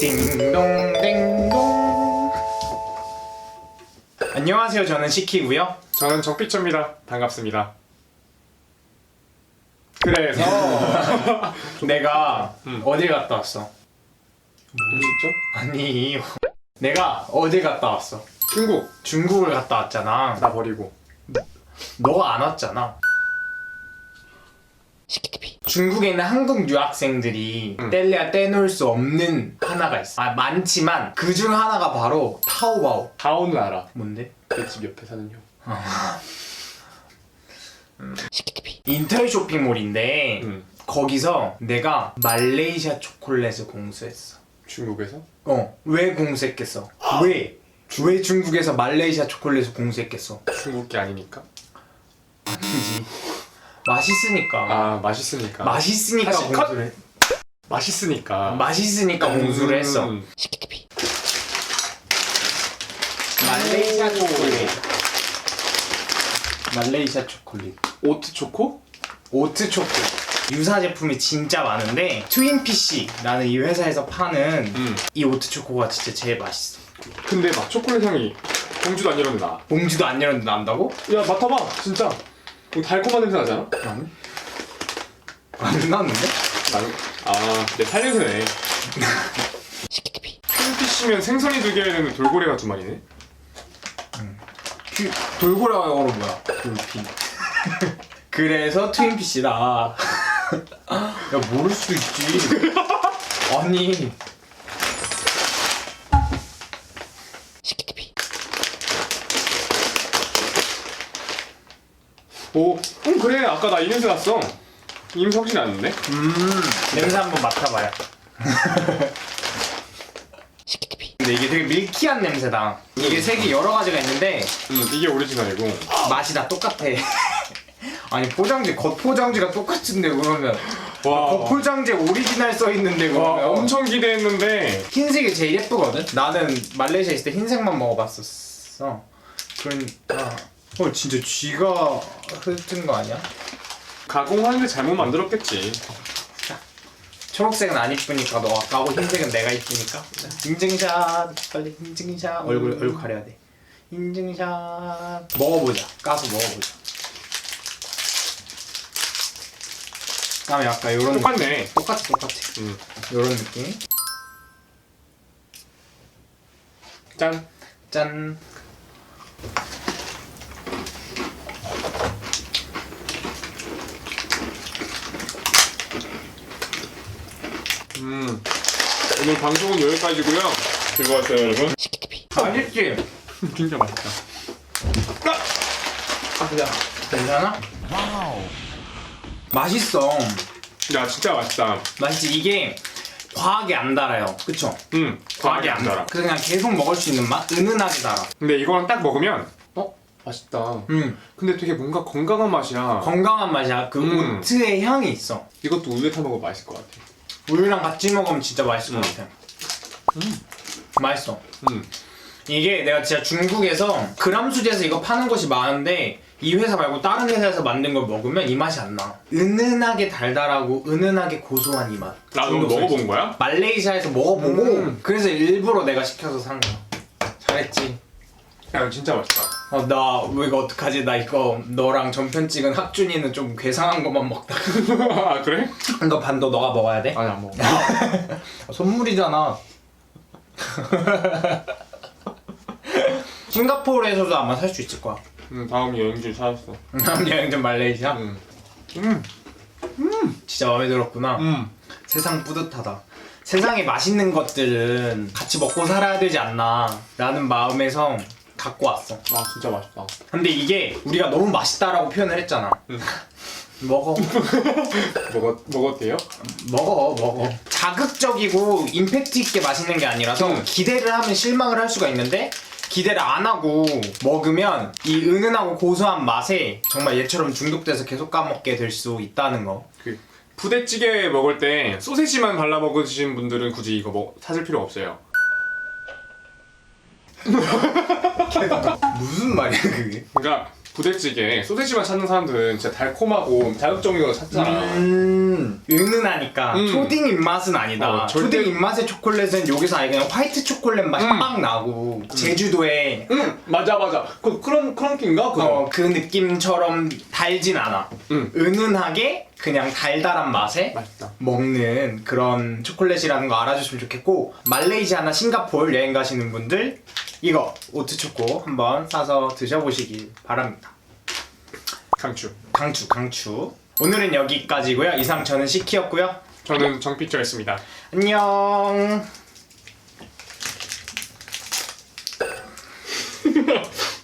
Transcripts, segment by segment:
띵동 띵동 안녕하세요 저는 시키고요 저는 정피처입니다. 반갑습니다. 그래서 내가 음. 어딜 갔다 왔어? 뭐죠? 아니 내가 어딜 갔다 왔어? 중국 중국을 갔다 왔잖아 나 버리고 너가 안 왔잖아 중국에 있는 한국 유학생들이 음. 뗄래야 떼놓을 수 없는 하나가 있어 아 많지만 그 중 하나가 바로 타오바오 다오는 알아. 뭔데? 내 집 옆에 사는 형. 인터넷 쇼핑몰인데 응. 거기서 내가 말레이시아 초콜릿을 공수했어 중국에서? 어 왜 공수했겠어? 왜? 왜 중국에서 말레이시아 초콜릿을 공수했겠어? 중국 게 아니니까. 아니지 맛있으니까 아 맛있으니까. 맛있으니까 사실 컷! 공수를 했 맛있으니까. 맛있으니까 공수를 했어 음. 말레이시아 오. 초콜릿 말레이시아 초콜릿 오트 초코? 오트 초코 유사 제품이 진짜 많은데 트윈피쉬라는 이 회사에서 파는 음. 이 오트 초코가 진짜 제일 맛있어 근데 막 초콜릿 향이 공주도 안 이런데 나. 봉지도 안 열었는데 난다고? 야 맡아봐 진짜. 이거 달콤한 냄새 나잖아. 아니 안 나는데? 나는 아내 살냄새네. 흰피쉬면 생선이 두 개에는 돌고래가 두 마리네. 그 돌고래가 영어로 뭐야? 돌핀 그래서 트윈피쉬다 야 모를 수 있지 아니 오, 응 그래. 아까 나 이 냄새 났어. 이 냄새 확실히 났는데? 음. 냄새 한번 맡아봐요. 근데 이게 되게 밀키한 냄새다. 이게 색이 여러 가지가 있는데 응 이게 오리지널이고. 맛이 다 똑같아. 아니 포장지 겉 포장지가 똑같은데 그러면. 와, 겉 포장지 오리지널 써 있는데 와 그러면. 엄청 기대했는데. 흰색이 제일 예쁘거든? 나는 말레이시아 있을 때 흰색만 먹어봤었어. 그러니까 어 진짜 쥐가 흩은 거 아니야? 가공하는데 잘못 만들었겠지. 초록색은 안 이쁘니까 너가 까고 흰색은 내가 이쁘니까 인증샷 빨리 인증샷 얼굴 얼굴 가려야 돼 인증샷 먹어보자 까서 먹어보자 까면 약간 요런 느낌 똑같네. 똑같아 똑같아 응. 요런 느낌 짠. 짠 음. 오늘 방송은 여기까지고요. 즐거웠어요 여러분. 맛있지? 진짜 맛있다. 아 그냥 괜찮아? 맛있어 야 진짜 맛있다. 맛있지 이게 과하게 안 달아요 그쵸? 음. 과하게 안 달아 그래서 그냥 계속 먹을 수 있는 맛? 은은하게 달아 근데 이거랑 딱 먹으면 어 맛있다. 음 근데 되게 뭔가 건강한 맛이야. 건강한 맛이야 그 음. 오트의 향이 있어 이것도 우유에 타 먹으면 맛있을 것 같아. 우유랑 같이 먹으면 진짜 맛있을 것 음. 같아 맛있어 음. 이게 내가 진짜 중국에서 그람 수제에서 이거 파는 곳이 많은데 이 회사 말고 다른 회사에서 만든 걸 먹으면 이 맛이 안 나. 은은하게 달달하고 은은하게 고소한 이 맛. 나도 중독성 먹어본 있어. 거야? 말레이시아에서 먹어보고 음. 그래서 일부러 내가 시켜서 산 거야. 잘했지. 야 이거 진짜 맛있다. 어, 나 이거 어떡하지? 나 이거 너랑 전편 찍은 학준이는 좀 괴상한 것만 먹다가 아 그래? 이거 반도 너가 먹어야 돼? 아니 안 먹어. 선물이잖아. 싱가포르에서도 아마 살 수 있을 거야. 음 다음 여행지 찾았어. 다음 여행 좀 말레이시아. 음. 음. 진짜 마음에 들었구나. 음. 세상 뿌듯하다. 세상에 맛있는 것들은 같이 먹고 살아야 되지 않나 라는 마음에서 갖고 왔어. 아 진짜 맛있다. 근데 이게 우리가 너무 맛있다라고 표현을 했잖아. 음. 먹어. 먹었 먹었대요? 먹어, 먹어. 자극적이고 임팩트 있게 맛있는 게 아니라서 음. 기대를 하면 실망을 할 수가 있는데 기대를 안 하고 먹으면 이 은은하고 고소한 맛에 정말 얘처럼 중독돼서 계속 까먹게 될 수 있다는 거. 그 부대찌개 먹을 때 소세지만 발라 먹으신 분들은 굳이 이거 먹 사실 필요 없어요. 무슨 말이야 그게? 그러니까 부대찌개 소세지만 찾는 사람들은 진짜 달콤하고 자극적인 거 찾잖아. 음, 은은하니까 음. 초딩 입맛은 아니다. 어, 절대- 초딩 입맛의 초콜릿은 여기서 아예 그냥 화이트 초콜릿 맛이 음. 빡 나고 제주도에 응 맞아 맞아. 그 크런 크런키인가 그거. 어, 그 느낌처럼 달진 않아. 응 은은하게 그냥 달달한 맛에 맛있다. 먹는 그런 초콜릿이라는 거 알아주시면 좋겠고 말레이시아나 싱가포르 여행 가시는 분들 이거 오트 초코 한번 사서 드셔보시길 바랍니다. 강추. 강추 강추. 오늘은 여기까지고요. 이상 저는 시키였고요. 저는 정피처였습니다. 안녕.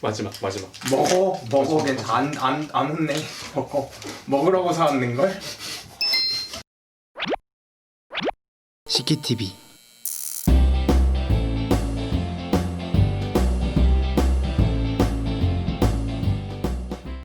마지막 마지막. 먹어 먹어. 괜찮아 안안 안 혼내 먹어. 먹으라고 사왔는 걸. 시키TV